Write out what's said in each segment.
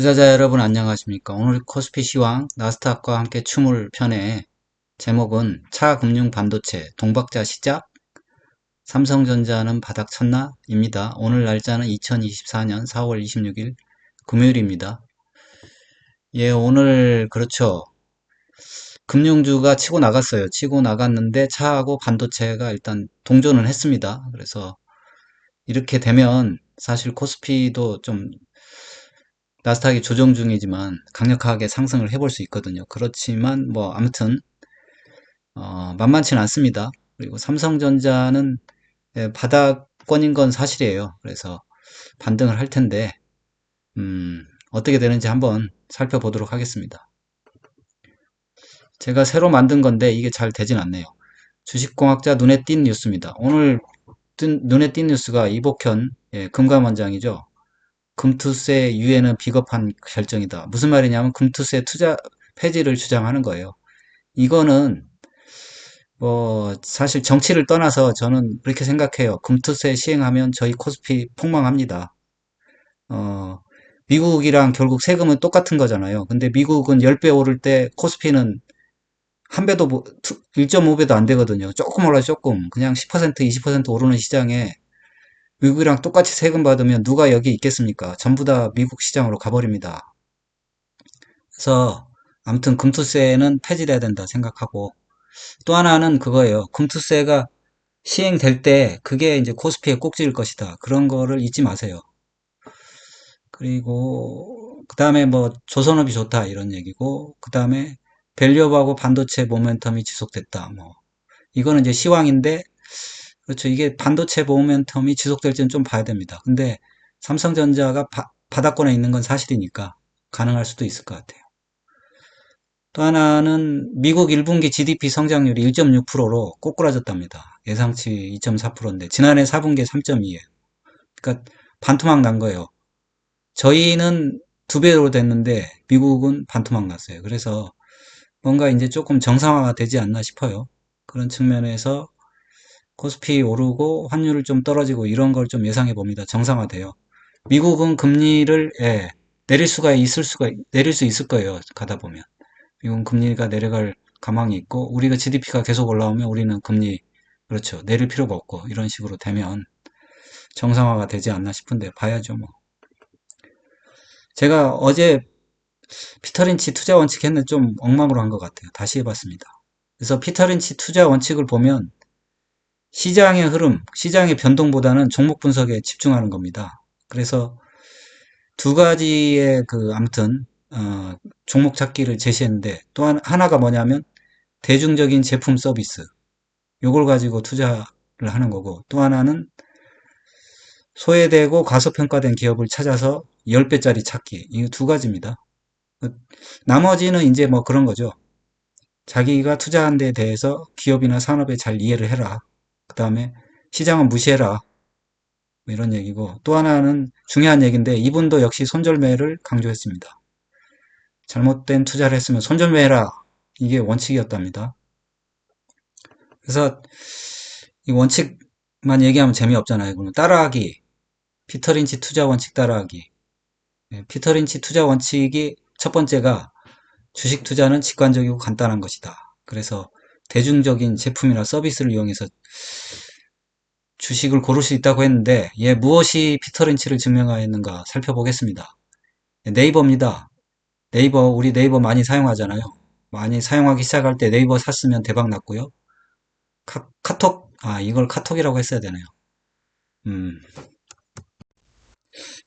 투자자 여러분 안녕하십니까? 오늘 코스피 시황 나스닥과 함께 춤을 편에 제목은 차금융 반도체 동박자 시작 삼성전자는 바닥 쳤나? 입니다. 오늘 날짜는 2024년 4월 26일 금요일입니다. 예, 오늘 그렇죠. 금융주가 치고 나갔어요. 치고 나갔는데 차하고 반도체가 일단 동조는 했습니다. 그래서 이렇게 되면 사실 코스피도 좀 나스닥이 조정 중이지만 강력하게 상승을 해볼 수 있거든요. 그렇지만 뭐 아무튼 어, 만만치는 않습니다. 그리고 삼성전자는 예, 바닥권인 건 사실이에요. 그래서 반등을 할 텐데 음, 어떻게 되는지 한번 살펴보도록 하겠습니다. 제가 새로 만든 건데 이게 잘 되진 않네요. 주식공학자 눈에 띈 뉴스입니다. 오늘 뜬, 눈에 띈 뉴스가 이복현 예, 금감원장이죠. 금투세 유예는 비겁한 결정이다. 무슨 말이냐면 금투세 투자 폐지를 주장하는 거예요. 이거는 뭐 사실 정치를 떠나서 저는 그렇게 생각해요. 금투세 시행하면 저희 코스피 폭망합니다. 어, 미국이랑 결국 세금은 똑같은 거잖아요. 근데 미국은 10배 오를 때 코스피는 한 배도 1.5배도 안 되거든요. 조금 올라 조금 그냥 10% 20% 오르는 시장에 미국이랑 똑같이 세금 받으면 누가 여기 있겠습니까? 전부 다 미국 시장으로 가버립니다. 그래서 아무튼 금투세는 폐지돼야 된다 생각하고 또 하나는 그거예요. 금투세가 시행될 때 그게 이제 코스피에 꼭지일 것이다. 그런 거를 잊지 마세요. 그리고 그 다음에 뭐 조선업이 좋다 이런 얘기고 그 다음에 밸류업하고 반도체 모멘텀이 지속됐다. 뭐 이거는 이제 시황인데 그렇죠. 이게 반도체 모멘텀이 지속될지는 좀 봐야 됩니다. 근데 삼성전자가 바, 바닥권에 있는 건 사실이니까 가능할 수도 있을 것 같아요. 또 하나는 미국 1분기 GDP 성장률이 1.6%로 꼬꾸라졌답니다. 예상치 2.4%인데 지난해 4분기에 3.2예요. 그러니까 반토막 난 거예요. 저희는 두 배로 됐는데 미국은 반토막 났어요. 그래서 뭔가 이제 조금 정상화가 되지 않나 싶어요. 그런 측면에서 코스피 오르고 환율을 좀 떨어지고 이런 걸 좀 예상해 봅니다. 정상화돼요. 미국은 금리를 예, 내릴 수가 있을 수가 내릴 수 있을 거예요. 가다 보면 미국은 금리가 내려갈 가망이 있고 우리가 GDP가 계속 올라오면 우리는 금리 그렇죠 내릴 필요가 없고 이런 식으로 되면 정상화가 되지 않나 싶은데 봐야죠 뭐. 제가 어제 피터린치 투자 원칙 했는데 좀 엉망으로 한 것 같아요. 다시 해봤습니다. 그래서 피터린치 투자 원칙을 보면 시장의 흐름, 시장의 변동보다는 종목 분석에 집중하는 겁니다. 그래서 두 가지의 그 아무튼 어, 종목 찾기를 제시했는데 또 하나가 뭐냐면 대중적인 제품 서비스 요걸 가지고 투자를 하는 거고 또 하나는 소외되고 과소평가된 기업을 찾아서 10배짜리 찾기 이 두 가지입니다. 나머지는 이제 뭐 그런 거죠. 자기가 투자한 데 대해서 기업이나 산업에 잘 이해를 해라. 그 다음에 시장은 무시해라. 뭐 이런 얘기고 또 하나는 중요한 얘기인데 이분도 역시 손절매를 강조했습니다. 잘못된 투자를 했으면 손절매해라. 이게 원칙이었답니다. 그래서 이 원칙만 얘기하면 재미없잖아요. 그러면 따라하기. 피터 린치 투자 원칙 따라하기. 예, 피터 린치 투자 원칙이 첫 번째가 주식 투자는 직관적이고 간단한 것이다. 그래서 대중적인 제품이나 서비스를 이용해서 주식을 고를 수 있다고 했는데 얘 무엇이 피터린치를 증명하였는가 살펴보겠습니다. 네이버입니다. 네이버 우리 네이버 많이 사용하잖아요. 많이 사용하기 시작할 때 네이버 샀으면 대박 났고요. 카, 카톡 아 이걸 카톡이라고 했어야 되네요. 음,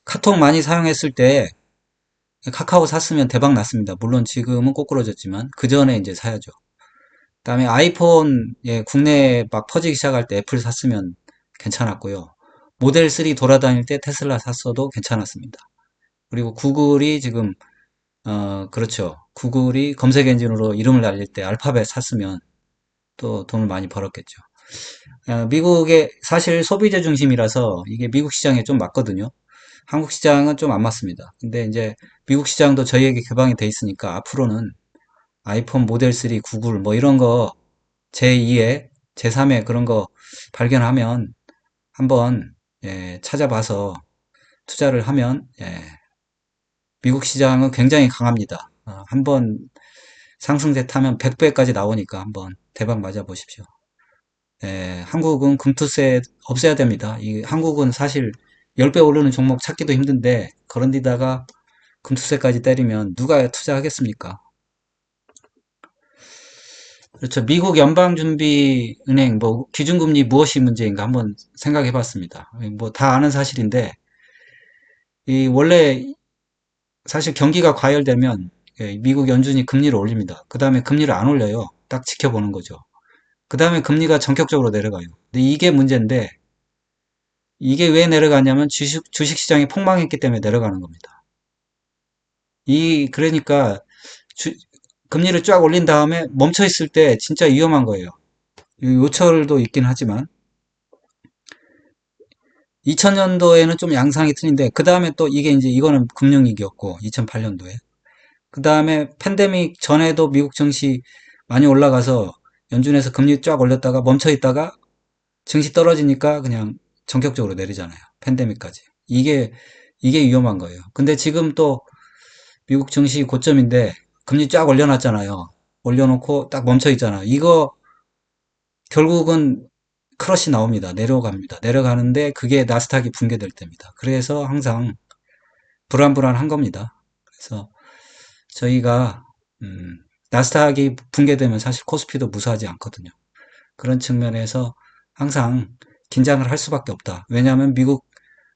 카톡 많이 사용했을 때 카카오 샀으면 대박 났습니다. 물론 지금은 꼬꾸러졌지만 그 전에 이제 사야죠. 다음에 아이폰 예, 국내에 막 퍼지기 시작할 때 애플 샀으면 괜찮았고요. 모델 3 돌아다닐 때 테슬라 샀어도 괜찮았습니다. 그리고 구글이 지금 어 그렇죠. 구글이 검색 엔진으로 이름을 날릴 때 알파벳 샀으면 또 돈을 많이 벌었겠죠. 어, 미국의 사실 소비재 중심이라서 이게 미국 시장에 좀 맞거든요. 한국 시장은 좀 안 맞습니다. 근데 이제 미국 시장도 저희에게 개방이 돼 있으니까 앞으로는 아이폰 모델 3, 구글 뭐 이런 거 제2의 제3의 그런 거 발견하면 한번 예, 찾아봐서 투자를 하면 예, 미국 시장은 굉장히 강합니다. 어, 한번 상승세 타면 100배까지 나오니까 한번 대박 맞아 보십시오. 예, 한국은 금투세 없애야 됩니다. 이 한국은 사실 10배 오르는 종목 찾기도 힘든데 그런 데다가 금투세까지 때리면 누가 투자하겠습니까? 그렇죠. 미국 연방준비은행 뭐 기준금리 무엇이 문제인가 한번 생각해 봤습니다. 뭐 다 아는 사실인데 이 원래 사실 경기가 과열되면 예, 미국 연준이 금리를 올립니다. 그 다음에 금리를 안 올려요. 딱 지켜보는 거죠. 그 다음에 금리가 전격적으로 내려가요. 근데 이게 문제인데 이게 왜 내려가냐면 주식, 주식 시장이 폭망했기 때문에 내려가는 겁니다. 이 그러니까 주, 금리를 쫙 올린 다음에 멈춰 있을 때 진짜 위험한 거예요. 요철도 있긴 하지만 2000년도에는 좀 양상이 틀린데 그 다음에 또 이게 이제 이거는 금융위기였고 2008년도에 그 다음에 팬데믹 전에도 미국 증시 많이 올라가서 연준에서 금리 쫙 올렸다가 멈춰 있다가 증시 떨어지니까 그냥 전격적으로 내리잖아요. 팬데믹까지. 이게 이게 위험한 거예요. 근데 지금 또 미국 증시 고점인데 금리 쫙 올려놨잖아요. 올려놓고 딱 멈춰 있잖아. 이거 결국은 크러시 나옵니다. 내려갑니다. 내려가는데 그게 나스닥이 붕괴될 때입니다. 그래서 항상 불안불안한 겁니다. 그래서 저희가 음, 나스닥이 붕괴되면 사실 코스피도 무사하지 않거든요. 그런 측면에서 항상 긴장을 할 수밖에 없다. 왜냐하면 미국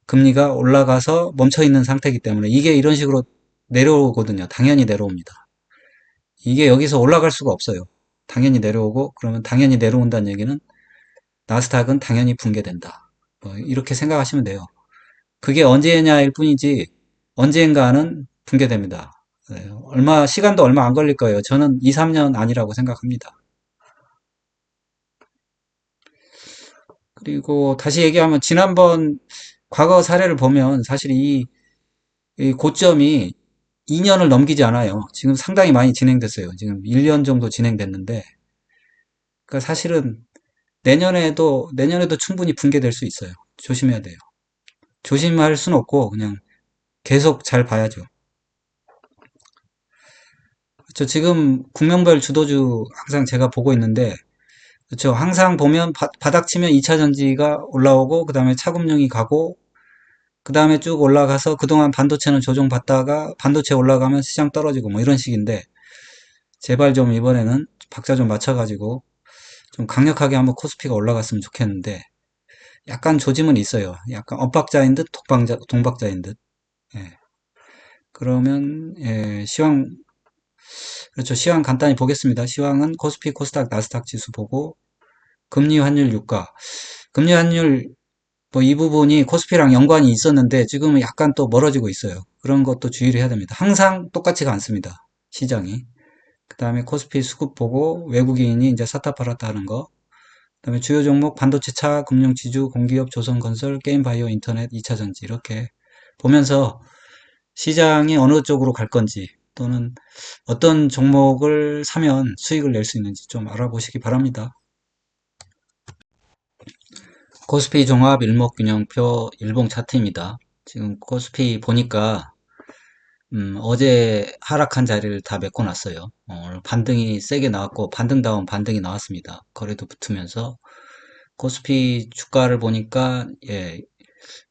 금리가 올라가서 멈춰 있는 상태이기 때문에 이게 이런 식으로 내려오거든요. 당연히 내려옵니다. 이게 여기서 올라갈 수가 없어요. 당연히 내려오고 그러면 당연히 내려온다는 얘기는 나스닥은 당연히 붕괴된다. 뭐 이렇게 생각하시면 돼요. 그게 언제냐일 뿐이지 언젠가는 붕괴됩니다. 네, 얼마 시간도 얼마 안 걸릴 거예요. 저는 2, 3년 아니라고 생각합니다. 그리고 다시 얘기하면 지난번 과거 사례를 보면 사실 이, 이 고점이 2년을 넘기지 않아요. 지금 상당히 많이 진행됐어요. 지금 1년 정도 진행됐는데 그러니까 사실은 내년에도 내년에도 충분히 붕괴될 수 있어요. 조심해야 돼요. 조심할 수는 없고 그냥 계속 잘 봐야죠. 저 지금 국명별 주도주 항상 제가 보고 있는데 그렇죠. 항상 보면 바, 닥 치면 2차 전지가 올라오고 그 다음에 차금융이 가고 그 다음에 쭉 올라가서 그동안 반도체는 조정받다가 반도체 올라가면 시장 떨어지고 뭐 이런 식인데 제발 좀 이번에는 박자 좀 맞춰가지고 좀 강력하게 한번 코스피가 올라갔으면 좋겠는데 약간 조짐은 있어요. 약간 엇박자인 듯 독박자, 동박자인 듯. 예. 그러면 예, 시황 그렇죠. 시황 간단히 보겠습니다. 시황은 코스피, 코스닥, 나스닥 지수 보고 금리 환율 유가. 금리 환율 뭐 이 부분이 코스피랑 연관이 있었는데 지금은 약간 또 멀어지고 있어요. 그런 것도 주의를 해야 됩니다. 항상 똑같지가 않습니다. 시장이. 그 다음에 코스피 수급 보고 외국인이 이제 사타 팔았다 하는 거. 그 다음에 주요 종목 반도체 차, 금융 지주, 공기업, 조선건설, 게임 바이오, 인터넷, 2차전지 이렇게 보면서 시장이 어느 쪽으로 갈 건지 또는 어떤 종목을 사면 수익을 낼 수 있는지 좀 알아보시기 바랍니다. 코스피 종합 일목균형표 일봉 차트입니다. 지금 코스피 보니까 음, 어제 하락한 자리를 다 메꿔놨어요. 어, 반등이 세게 나왔고 반등 다운 반등이 나왔습니다. 거래도 붙으면서 코스피 주가를 보니까 예,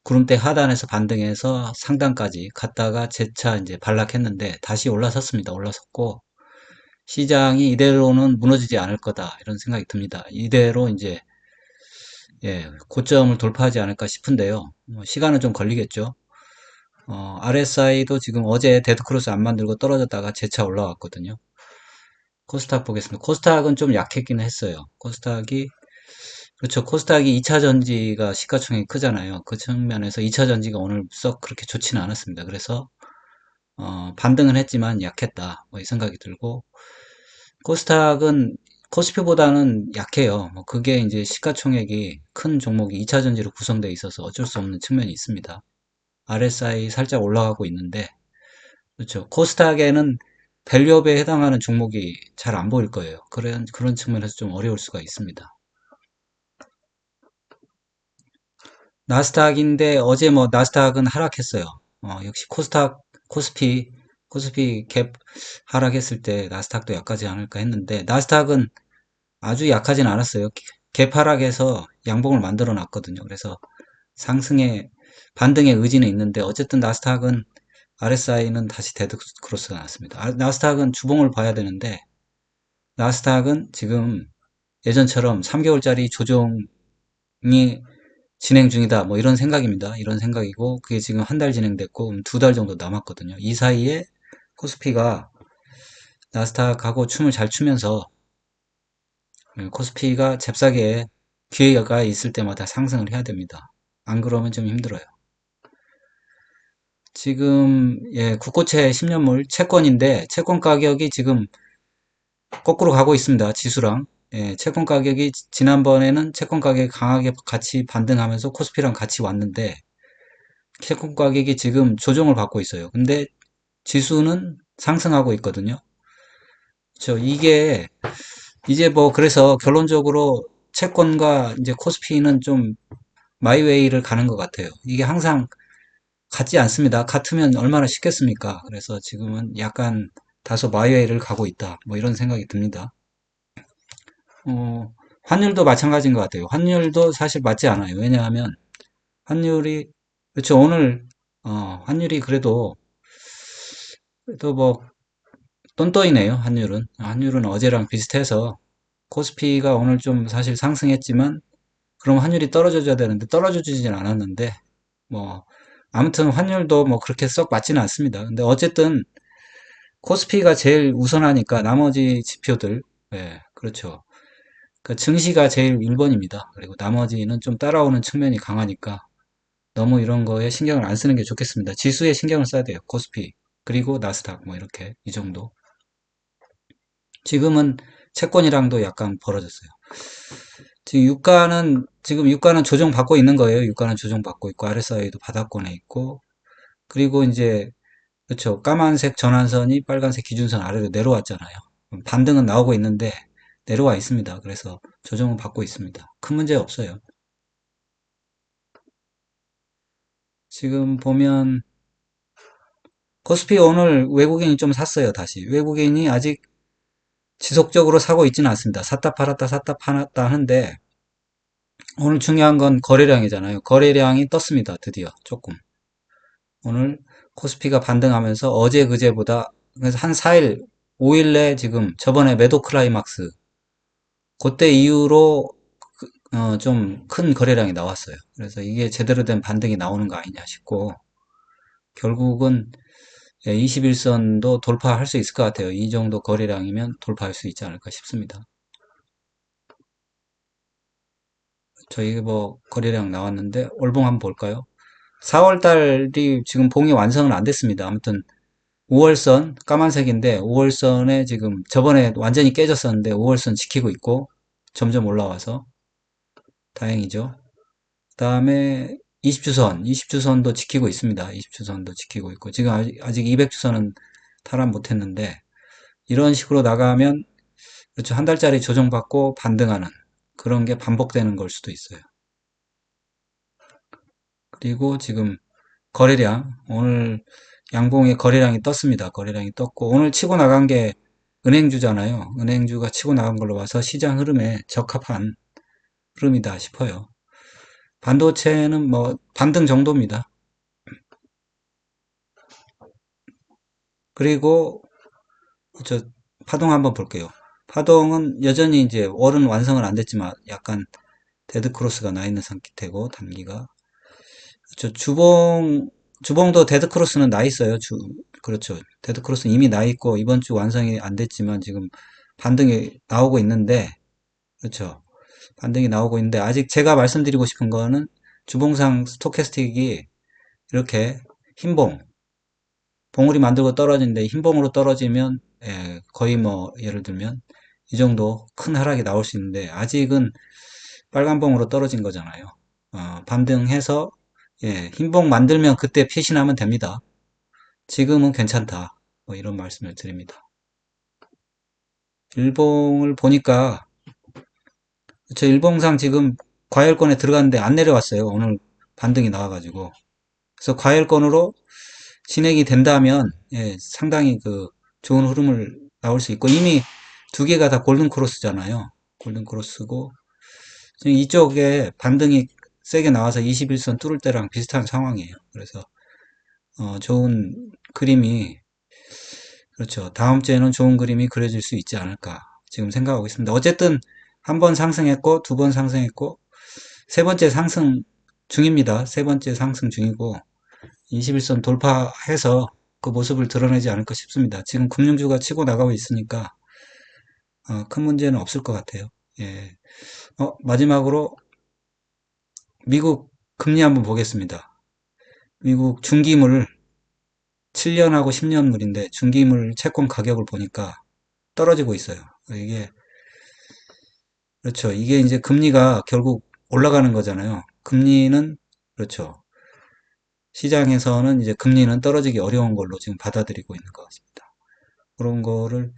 구름대 하단에서 반등해서 상단까지 갔다가 재차 이제 반락했는데 다시 올라섰습니다. 올라섰고 시장이 이대로는 무너지지 않을 거다 이런 생각이 듭니다. 이대로 이제 예, 고점을 돌파하지 않을까 싶은데요. 뭐 시간은 좀 걸리겠죠. 어, RSI도 지금 어제 데드크로스 안 만들고 떨어졌다가 재차 올라왔거든요. 코스닥 보겠습니다. 코스닥은 좀 약했기는 했어요. 코스닥이 그렇죠. 코스닥이 2차 전지가 시가총액이 크잖아요. 그 측면에서 2차 전지가 오늘 썩 그렇게 좋지는 않았습니다. 그래서 어, 반등은 했지만 약했다. 뭐 이 생각이 들고 코스닥은 코스피보다는 약해요. 뭐 그게 이제 시가총액이 큰 종목이 2차 전지로 구성되어 있어서 어쩔 수 없는 측면이 있습니다. RSI 살짝 올라가고 있는데 그렇죠. 코스닥에는 밸류업에 해당하는 종목이 잘 안 보일 거예요. 그런 그런 측면에서 좀 어려울 수가 있습니다. 나스닥인데 어제 뭐 나스닥은 하락했어요. 어, 역시 코스닥 코스피, 코스피 갭 하락했을 때 나스닥도 약하지 않을까 했는데, 나스닥은 아주 약하진 않았어요. 갭 하락해서 양봉을 만들어 놨거든요. 그래서 상승의, 반등의 의지는 있는데, 어쨌든 나스닥은 RSI는 다시 데드 크로스가 났습니다. 아, 나스닥은 주봉을 봐야 되는데, 나스닥은 지금 예전처럼 3개월짜리 조정이 진행 중이다. 뭐 이런 생각입니다. 이런 생각이고 그게 지금 한 달 진행됐고 두 달 정도 남았거든요. 이 사이에 코스피가 나스닥하고 춤을 잘 추면서 예, 코스피가 잽싸게 기회가 있을 때마다 상승을 해야 됩니다. 안 그러면 좀 힘들어요. 지금 예, 국고채 10년물 채권인데 채권 가격이 지금 거꾸로 가고 있습니다. 지수랑 예, 채권 가격이 지난번에는 채권 가격이 강하게 같이 반등하면서 코스피랑 같이 왔는데 채권 가격이 지금 조정을 받고 있어요. 근데 지수는 상승하고 있거든요. 저 이게 이제 뭐 그래서 결론적으로 채권과 이제 코스피는 좀 마이웨이를 가는 것 같아요. 이게 항상 같지 않습니다. 같으면 얼마나 쉽겠습니까? 그래서 지금은 약간 다소 마이웨이를 가고 있다. 뭐 이런 생각이 듭니다. 어, 환율도 마찬가지인 것 같아요. 환율도 사실 맞지 않아요. 왜냐하면 환율이 그렇죠. 오늘 어, 환율이 그래도 그래도 뭐 똔똔이네요. 환율은 환율은 어제랑 비슷해서 코스피가 오늘 좀 사실 상승했지만 그럼 환율이 떨어져줘야 되는데 떨어져주진 않았는데 뭐 아무튼 환율도 뭐 그렇게 썩 맞지는 않습니다. 근데 어쨌든 코스피가 제일 우선하니까 나머지 지표들 예, 그렇죠. 그 증시가 제일 1번입니다. 그리고 나머지는 좀 따라오는 측면이 강하니까 너무 이런 거에 신경을 안 쓰는 게 좋겠습니다. 지수에 신경을 써야 돼요. 코스피. 그리고 나스닥 뭐 이렇게 이 정도. 지금은 채권이랑도 약간 벌어졌어요. 지금 유가는 지금 유가는 조정받고 있는 거예요. 유가는 조정받고 있고 RSI도 바닥권에 있고 그리고 이제 그렇죠. 까만색 전환선이 빨간색 기준선 아래로 내려왔잖아요. 반등은 나오고 있는데 내려와 있습니다. 그래서 조정은 받고 있습니다. 큰 문제 없어요. 지금 보면 코스피 오늘 외국인이 좀 샀어요. 다시 외국인이 아직 지속적으로 사고 있지는 않습니다. 샀다 팔았다 샀다 팔았다 하는데 오늘 중요한 건 거래량이잖아요. 거래량이 떴습니다. 드디어 조금 오늘 코스피가 반등하면서 어제 그제보다 그래서 한 4일 5일 내 지금 저번에 매도 클라이막스 그때 이후로 어, 좀 큰 거래량이 나왔어요. 그래서 이게 제대로 된 반등이 나오는 거 아니냐 싶고 결국은 21선도 돌파할 수 있을 것 같아요. 이 정도 거래량이면 돌파할 수 있지 않을까 싶습니다. 저희 뭐 거래량 나왔는데 월봉 한번 볼까요? 4월 달이 지금 봉이 완성은 안 됐습니다. 아무튼 5월선 까만색인데 5월선에 지금 저번에 완전히 깨졌었는데 5월선 지키고 있고 점점 올라와서 다행이죠. 그 다음에 20주선, 20주선도 지키고 있습니다. 20주선도 지키고 있고 지금 아직, 아직 200주선은 탈환 못했는데 이런 식으로 나가면 그렇죠. 한 달짜리 조정받고 반등하는 그런 게 반복되는 걸 수도 있어요. 그리고 지금 거래량 오늘 양봉의 거래량이 떴습니다. 거래량이 떴고 오늘 치고 나간 게 은행주잖아요. 은행주가 치고 나간 걸로 봐서 시장 흐름에 적합한 흐름이다 싶어요. 반도체는 뭐 반등 정도입니다. 그리고 저 파동 한번 볼게요. 파동은 여전히 이제 월은 완성은 안 됐지만 약간 데드 크로스가 나 있는 상태고 단기가 저 주봉 주봉도 데드 크로스는 나 있어요. 주 그렇죠. 데드 크로스는 이미 나 있고 이번 주 완성이 안 됐지만 지금 반등이 나오고 있는데 그렇죠. 반등이 나오고 있는데 아직 제가 말씀드리고 싶은 거는 주봉상 스토캐스틱이 이렇게 흰봉 봉우리 만들고 떨어지는데 흰봉으로 떨어지면 예, 거의 뭐 예를 들면 이 정도 큰 하락이 나올 수 있는데 아직은 빨간 봉으로 떨어진 거잖아요. 어, 반등해서 예, 흰봉 만들면 그때 피신하면 됩니다. 지금은 괜찮다. 뭐 이런 말씀을 드립니다. 일봉을 보니까 저 일봉상 지금 과열권에 들어갔는데 안 내려왔어요. 오늘 반등이 나와가지고. 그래서 과열권으로 진행이 된다면 예, 상당히 그 좋은 흐름을 나올 수 있고 이미 두 개가 다 골든 크로스잖아요. 골든 크로스고 지금 이쪽에 반등이 세게 나와서 21선 뚫을 때랑 비슷한 상황이에요. 그래서 어, 좋은 그림이 그렇죠. 다음 주에는 좋은 그림이 그려질 수 있지 않을까 지금 생각하고 있습니다. 어쨌든 한 번 상승했고 두 번 상승했고 세 번째 상승 중입니다. 세 번째 상승 중이고 21선 돌파해서 그 모습을 드러내지 않을까 싶습니다. 지금 금융주가 치고 나가고 있으니까 어, 큰 문제는 없을 것 같아요. 예. 어, 마지막으로 미국 금리 한번 보겠습니다. 미국 중기물 7년하고 10년물인데 중기물 채권 가격을 보니까 떨어지고 있어요. 이게 그렇죠. 이게 이제 금리가 결국 올라가는 거잖아요. 금리는 그렇죠. 시장에서는 이제 금리는 떨어지기 어려운 걸로 지금 받아들이고 있는 것 같습니다. 그런 거를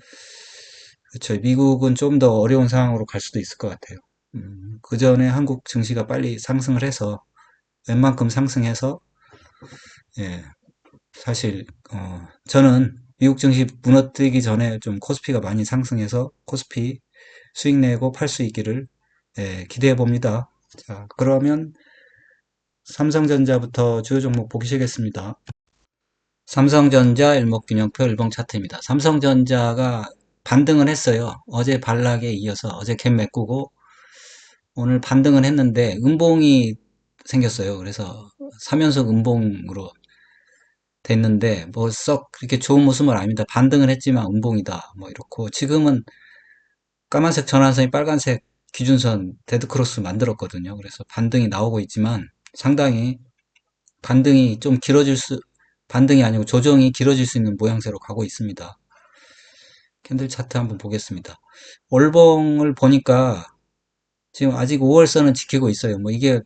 그렇죠. 미국은 좀 더 어려운 상황으로 갈 수도 있을 것 같아요. 음, 그 전에 한국 증시가 빨리 상승을 해서 웬만큼 상승해서 예, 사실 어, 저는 미국 증시 무너뜨리기 전에 좀 코스피가 많이 상승해서 코스피 수익 내고 팔 수 있기를 예, 기대해 봅니다. 자, 그러면 삼성전자부터 주요 종목 보기 시작했습니다. 삼성전자 일목균형표 일봉 차트입니다. 삼성전자가 반등은 했어요. 어제 반락에 이어서 어제 갭 메꾸고 오늘 반등은 했는데 음봉이 생겼어요. 그래서 3연속 음봉으로 됐는데 뭐 썩 그렇게 좋은 모습은 아닙니다. 반등은 했지만 음봉이다. 뭐 이렇고 지금은 까만색 전환선이 빨간색 기준선 데드크로스 만들었거든요. 그래서 반등이 나오고 있지만 상당히 반등이 좀 길어질 수 반등이 아니고 조정이 길어질 수 있는 모양새로 가고 있습니다. 캔들 차트 한번 보겠습니다. 월봉을 보니까 지금 아직 5월선은 지키고 있어요. 뭐 이게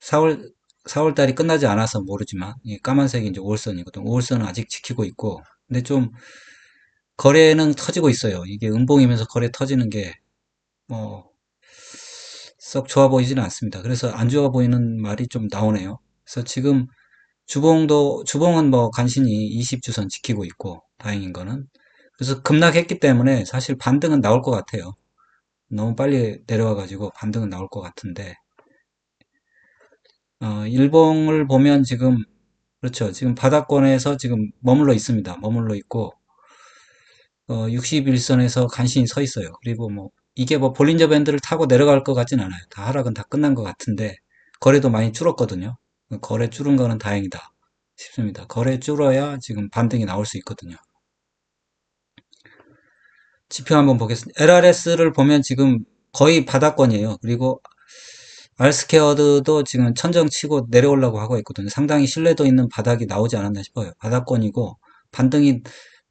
4월 4월 달이 끝나지 않아서 모르지만 이 까만색이 이제 5월선이거든. 5월선은 아직 지키고 있고 근데 좀 거래는 터지고 있어요. 이게 음봉이면서 거래 터지는 게 뭐 썩 좋아 보이지는 않습니다. 그래서 안 좋아 보이는 말이 좀 나오네요. 그래서 지금 주봉도 주봉은 뭐 간신히 20주선 지키고 있고 다행인 거는 그래서 급락했기 때문에 사실 반등은 나올 것 같아요. 너무 빨리 내려와 가지고 반등은 나올 것 같은데 어, 일봉을 보면 지금 그렇죠. 지금 바닥권에서 지금 머물러 있습니다. 머물러 있고 어, 61선에서 간신히 서 있어요. 그리고 뭐 이게 뭐 볼린저 밴드를 타고 내려갈 것 같진 않아요. 다 하락은 다 끝난 것 같은데 거래도 많이 줄었거든요. 거래 줄은 거는 다행이다 싶습니다. 거래 줄어야 지금 반등이 나올 수 있거든요. 지표 한번 보겠습니다. LRS를 보면 지금 거의 바닥권이에요. 그리고 알스케어드도 지금 천정 치고 내려오려고 하고 있거든요. 상당히 신뢰도 있는 바닥이 나오지 않았나 싶어요. 바닥권이고 반등이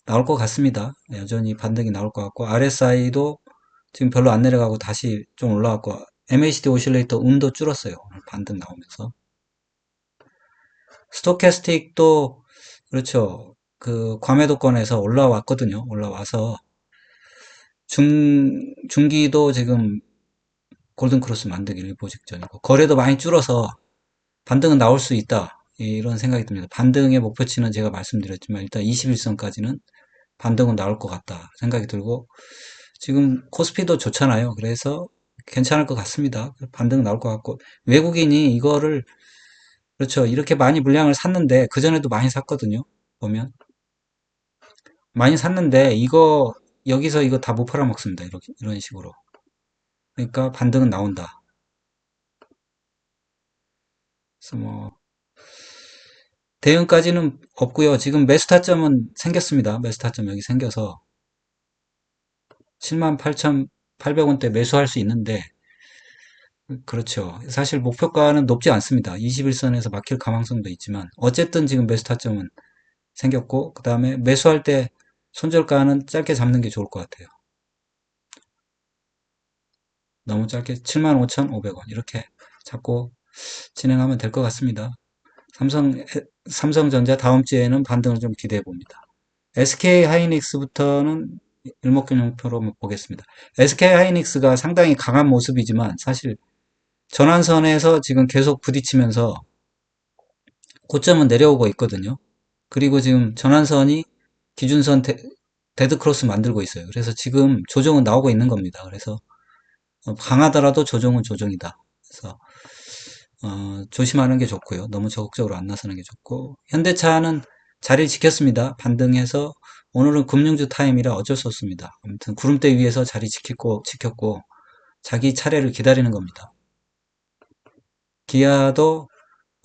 나올 것 같습니다. 여전히 반등이 나올 것 같고 RSI도 지금 별로 안 내려가고 다시 좀 올라왔고 MACD 오실레이터 운도 줄었어요. 반등 나오면서 스토캐스틱도 그렇죠. 그 과매도권에서 올라왔거든요. 올라와서 중 중기도 지금 골든 크로스 만들기 일보 직전이고 거래도 많이 줄어서 반등은 나올 수 있다. 이런 생각이 듭니다. 반등의 목표치는 제가 말씀드렸지만 일단 21선까지는 반등은 나올 것 같다 생각이 들고 지금 코스피도 좋잖아요. 그래서 괜찮을 것 같습니다. 반등 나올 것 같고 외국인이 이거를 그렇죠. 이렇게 많이 물량을 샀는데 그 전에도 많이 샀거든요. 보면 많이 샀는데 이거 여기서 이거 다 못 팔아먹습니다. 이렇게 이런 식으로. 그러니까 반등은 나온다. 그래서 뭐 대응까지는 없고요. 지금 매수 타점은 생겼습니다. 매수 타점 여기 생겨서 78,800원대 매수할 수 있는데 그렇죠. 사실 목표가는 높지 않습니다. 21선에서 막힐 가망성도 있지만 어쨌든 지금 매수 타점은 생겼고 그 다음에 매수할 때 손절가는 짧게 잡는 게 좋을 것 같아요. 너무 짧게 75,500원 이렇게 잡고 진행하면 될 것 같습니다. 삼성, 삼성전자 다음 주에는 반등을 좀 기대해 봅니다. SK 하이닉스부터는 일목균형표로 보겠습니다. SK 하이닉스가 상당히 강한 모습이지만 사실 전환선에서 지금 계속 부딪히면서 고점은 내려오고 있거든요. 그리고 지금 전환선이 기준선 데, 데드크로스 만들고 있어요. 그래서 지금 조정은 나오고 있는 겁니다. 그래서 어, 강하더라도 조정은 조정이다. 그래서 어, 조심하는 게 좋고요. 너무 적극적으로 안 나서는 게 좋고 현대차는 자리를 지켰습니다. 반등해서 오늘은 금융주 타임이라 어쩔 수 없습니다. 아무튼 구름대 위에서 자리 지켰고 지켰고 자기 차례를 기다리는 겁니다. 기아도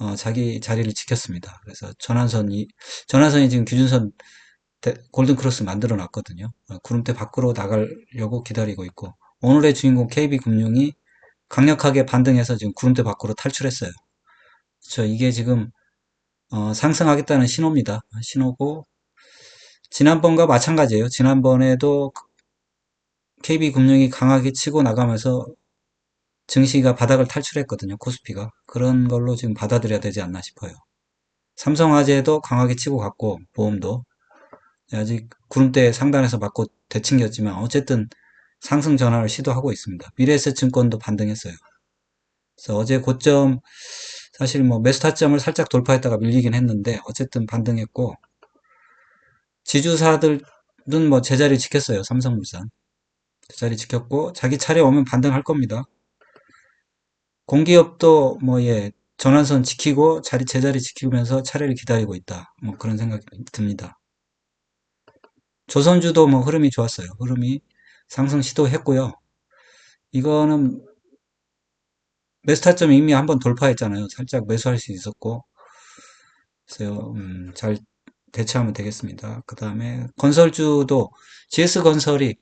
어, 자기 자리를 지켰습니다. 그래서 전환선이 전환선이 지금 기준선 대- 골든 크로스 만들어 놨거든요. 어, 구름대 밖으로 나가려고 기다리고 있고 오늘의 주인공 KB금융이 강력하게 반등해서 지금 구름대 밖으로 탈출했어요. 그렇죠. 이게 지금 어, 상승하겠다는 신호입니다. 신호고 지난번과 마찬가지예요. 지난번에도 KB금융이 강하게 치고 나가면서 증시가 바닥을 탈출했거든요. 코스피가. 그런 걸로 지금 받아들여야 되지 않나 싶어요. 삼성화재도 강하게 치고 갔고 보험도 아직 구름대 상단에서 맞고 되튕겼지만 어쨌든 상승 전환을 시도하고 있습니다. 미래에셋증권도 반등했어요. 그래서 어제 고점 사실 뭐 매수 타점을 살짝 돌파했다가 밀리긴 했는데 어쨌든 반등했고 지주사들은 뭐 제자리 지켰어요. 삼성물산 제자리 지켰고 자기 차례 오면 반등할 겁니다. 공기업도 뭐 예, 전환선 지키고 자리 제자리 지키면서 차례를 기다리고 있다. 뭐 그런 생각이 듭니다. 조선주도 뭐 흐름이 좋았어요. 흐름이 상승 시도했고요. 이거는 매수 타점 이미 한번 돌파했잖아요. 살짝 매수할 수 있었고 그래서 음, 잘 대처하면 되겠습니다. 그 다음에 건설주도 GS건설이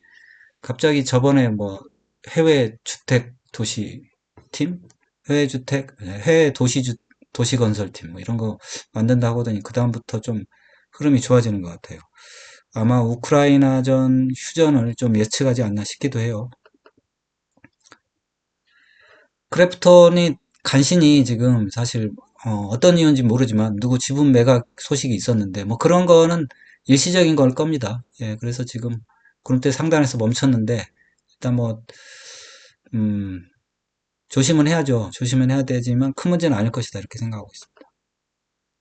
갑자기 저번에 뭐 해외 주택 도시 팀, 해외 주택, 해외 도시 주 도시 건설 팀 뭐 이런 거 만든다고 하더니 그 다음부터 좀 흐름이 좋아지는 것 같아요. 아마 우크라이나전 휴전을 좀 예측하지 않나 싶기도 해요. 크래프톤이 간신히 지금 사실 어, 떤 이유인지 모르지만 누구 지분 매각 소식이 있었는데 뭐 그런 거는 일시적인 걸 겁니다. 예, 그래서 지금 구름대 상단에서 멈췄는데 일단 뭐 음, 조심은 해야죠. 조심은 해야 되지만 큰 문제는 아닐 것이다 이렇게 생각하고 있습니다.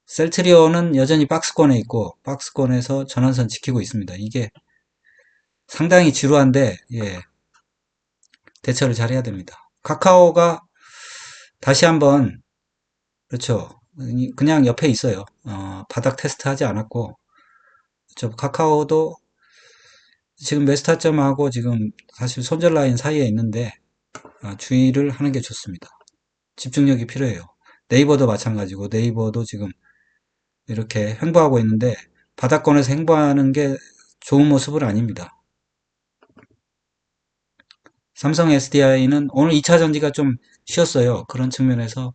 셀트리온은 여전히 박스권에 있고 박스권에서 전환선 지키고 있습니다. 이게 상당히 지루한데 예, 대처를 잘 해야 됩니다. 카카오가 다시 한번 그렇죠. 그냥 옆에 있어요. 어, 바닥 테스트 하지 않았고 그렇죠. 카카오도 지금 메스타점하고 지금 사실 손절 라인 사이에 있는데 어, 주의를 하는 게 좋습니다. 집중력이 필요해요. 네이버도 마찬가지고 네이버도 지금 이렇게 횡보하고 있는데 바닥권에서 횡보하는 게 좋은 모습은 아닙니다. 삼성 SDI는 오늘 2차 전지가 좀 쉬었어요. 그런 측면에서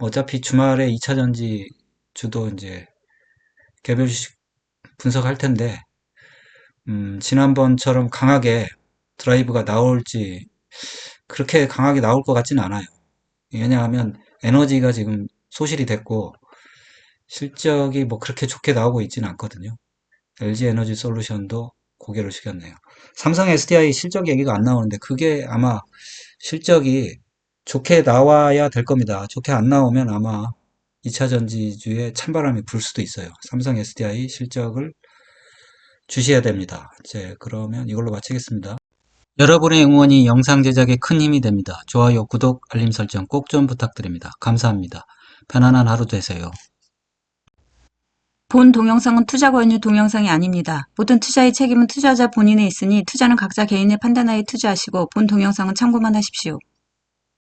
어차피 주말에 2차 전지 주도 이제 개별 분석할 텐데 음, 지난번처럼 강하게 드라이브가 나올지 그렇게 강하게 나올 것 같지는 않아요. 왜냐하면 에너지가 지금 소실이 됐고 실적이 뭐 그렇게 좋게 나오고 있지는 않거든요. LG 에너지 솔루션도 고개를 숙였네요. 삼성 SDI 실적 얘기가 안 나오는데 그게 아마 실적이 좋게 나와야 될 겁니다. 좋게 안 나오면 아마 2차 전지주에 찬바람이 불 수도 있어요. 삼성 SDI 실적을 주셔야 됩니다. 이제 그러면 이걸로 마치겠습니다. 여러분의 응원이 영상 제작에 큰 힘이 됩니다. 좋아요, 구독, 알림 설정 꼭 좀 부탁드립니다. 감사합니다. 편안한 하루 되세요. 본 동영상은 투자 권유 동영상이 아닙니다. 모든 투자의 책임은 투자자 본인에 있으니 투자는 각자 개인의 판단하에 투자하시고 본 동영상은 참고만 하십시오.